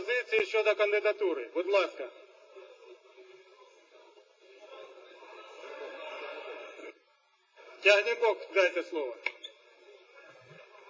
пропозиції щодо кандидатури. Будь ласка. Тягнебок, дайте слово.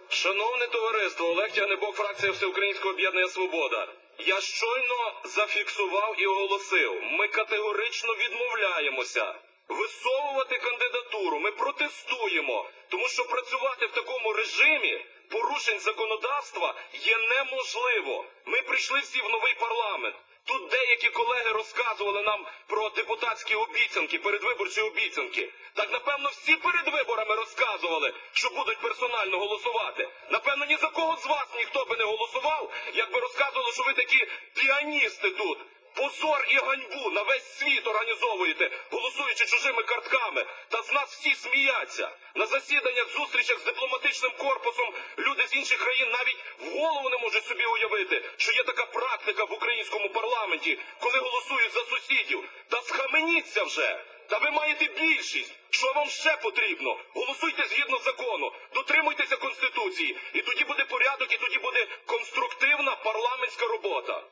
Шановне товариство, Олег Тягнебок, фракція Всеукраїнського об'єднання Свобода. Я щойно зафіксував і оголосив, ми категорично відмовляємося висовувати кандидатуру. Ми протестуємо, тому що працювати в такому режимі порушень законодавства є неможливо. Ми прийшли всі в новий парламент. Тут деякі колеги розказували нам про депутатські обіцянки, передвиборчі обіцянки. Так напевно всі перед виборами розказували, що будуть персонально голосувати. Напевно, ні за кого з вас ніхто би не голосував, якби розказували, що ви такі піаністи тут. Позор і ганьбу на весь світ організовуєте, голосуючи чужими картками. Та з нас всі сміяться. На засіданнях, зустрічах з дипломатичним корпусом люди з інших країн навіть в голову не можуть собі уявити, що є така практика в українському парламенті, коли голосують за сусідів. Та схаменіться вже! Та ви маєте більшість. Що вам ще потрібно? Голосуйте згідно закону, дотримуйтеся конституції, і тоді буде порядок, і тоді буде конструктивна парламентська робота.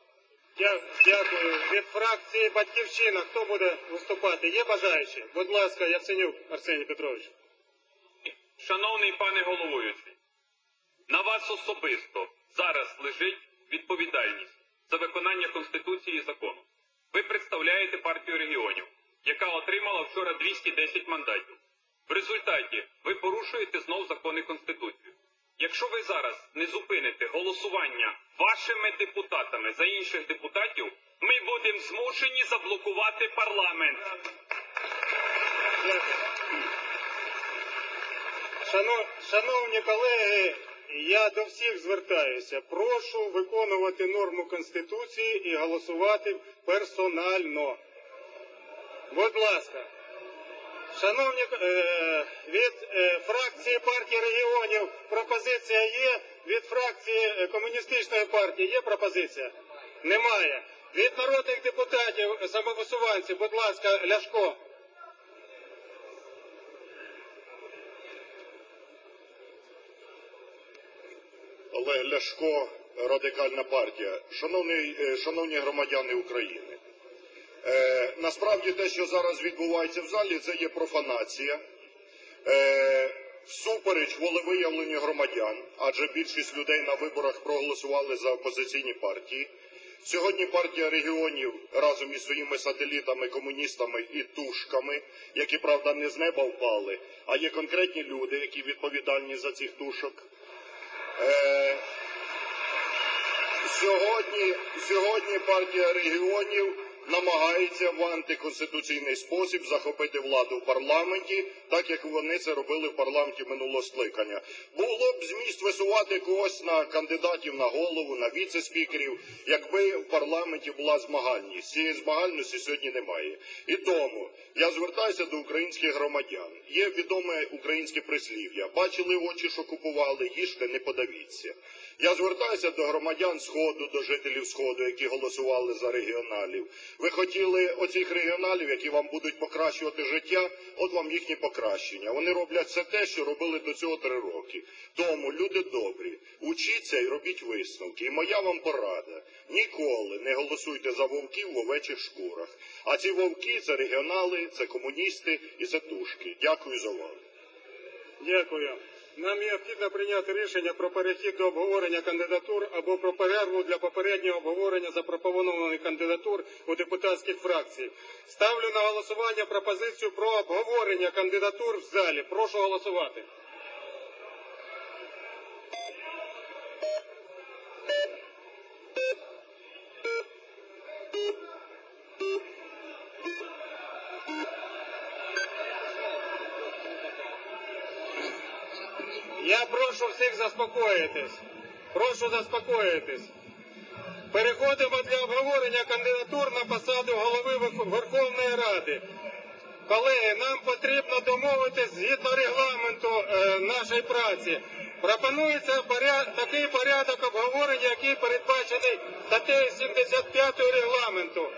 Дя- Дякую. Від фракції Батьківщина хто буде виступати? Є бажаючі? Будь ласка, Яценюк Арсеній Петрович. Шановний пане головуючий, на вас особисто зараз лежить відповідальність за виконання Конституції і закону. Ви представляєте партію регіонів, яка отримала вчора 210 мандатів. В результаті ви порушуєте знов закони Конституцію. Якщо ви зараз не зупините голосування вашими депутатами за інших депутатів, ми будемо змушені заблокувати парламент. Шановні колеги, я до всіх звертаюся. Прошу виконувати норму Конституції і голосувати персонально. Будь ласка. Шановні е, від е, фракції партії регіонів пропозиція є. Від фракції е, комуністичної партії є пропозиція? Немає. Від народних депутатів самовисуванців, будь ласка, Ляшко. Олег Ляшко, радикальна партія. Шановний, е, шановні громадяни України, е, насправді те, що зараз відбувається в залі, це є профанація. Е, всупереч волевиявленню громадян, адже більшість людей на виборах проголосували за опозиційні партії. Сьогодні партія регіонів разом із своїми сателітами, комуністами і тушками, які правда не з неба впали, а є конкретні люди, які відповідальні за цих тушок. Е, Сьогодні, сьогодні партія регіонів намагається в антиконституційний спосіб захопити владу в парламенті, так як вони це робили в парламенті минулого скликання. Було б зміст висувати когось на кандидатів на голову, на віце-спікерів, якби в парламенті була змагальність. Цієї змагальності сьогодні немає. І тому я звертаюся до українських громадян. Є відоме українське прислів'я. Бачили очі, що купували, їжте, не подавіться. Я звертаюся до громадян Сходу, до жителів Сходу, які голосували за регіоналів. Ви хотіли оцих регіоналів, які вам будуть покращувати життя, от вам їхні покращення. Вони роблять все те, що робили до цього три роки. Тому, люди добрі, учіться і робіть висновки. І моя вам порада. Ніколи не голосуйте за вовків в овечих шкурах. А ці вовки це регіонали, це комуністи і це тушки. Дякую за увагу. Дякую. Нам необхідно прийняти рішення про перехід до обговорення кандидатур або про перерву для попереднього обговорення запропонованих кандидатур у депутатських фракцій. Ставлю на голосування пропозицію про обговорення кандидатур в залі. Прошу голосувати. Прошу всіх заспокоїтись. Прошу заспокоїтись. Переходимо для обговорення кандидатур на посаду голови Верховної Ради. Колеги, нам потрібно домовитись згідно регламенту е, нашої праці. Пропонується поря- такий порядок обговорення, який передбачений статтею 75 регламенту.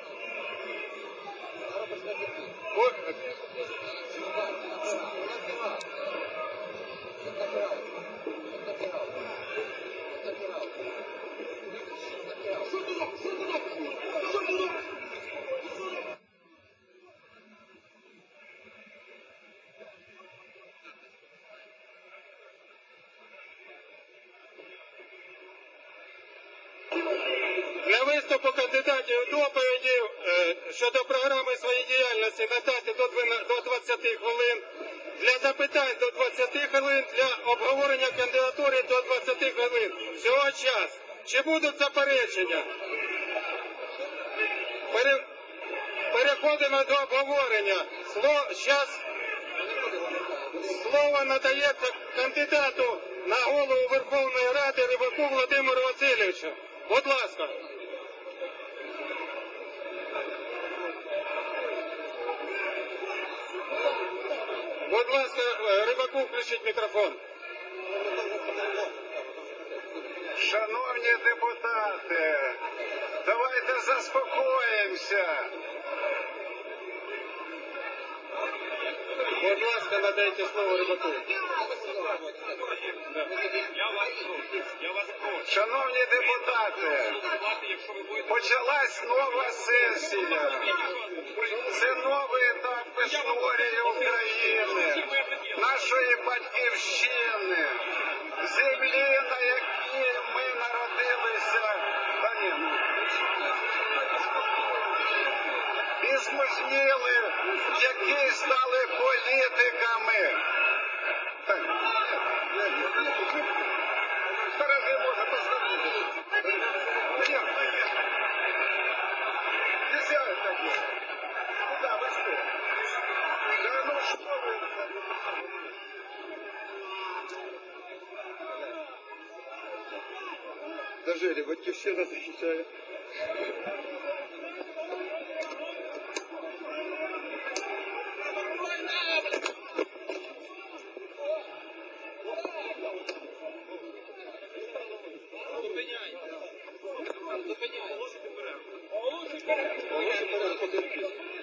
О, виступу кандидатів доповіді е, щодо програми своєї діяльності надати до 12 до 20 хвилин. Для запитань до 20 хвилин, для обговорення кандидатури до 20 хвилин. Всього час. Чи будуть заперечення? Пере... Переходимо до обговорення. Щас слово надається кандидату на голову Верховної Ради Рибаку Володимиру Васильовичу. Будь ласка. Будь ласка, е, Рибаку включіть мікрофон. Шановні депутати, давайте заспокоїмося. Будь ласка, надайте слово Рибаку. Шановні депутати, почалась нова сесія. Це новий етап історії України, нашої батьківщини, землі, на якій ми народилися. Та ні, ну, і змужніли, які стали політиками. Так. Дорогі, може, поставити. Дожили, батьківщина захищає.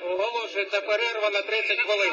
Оголошується перерва на 30 хвилин.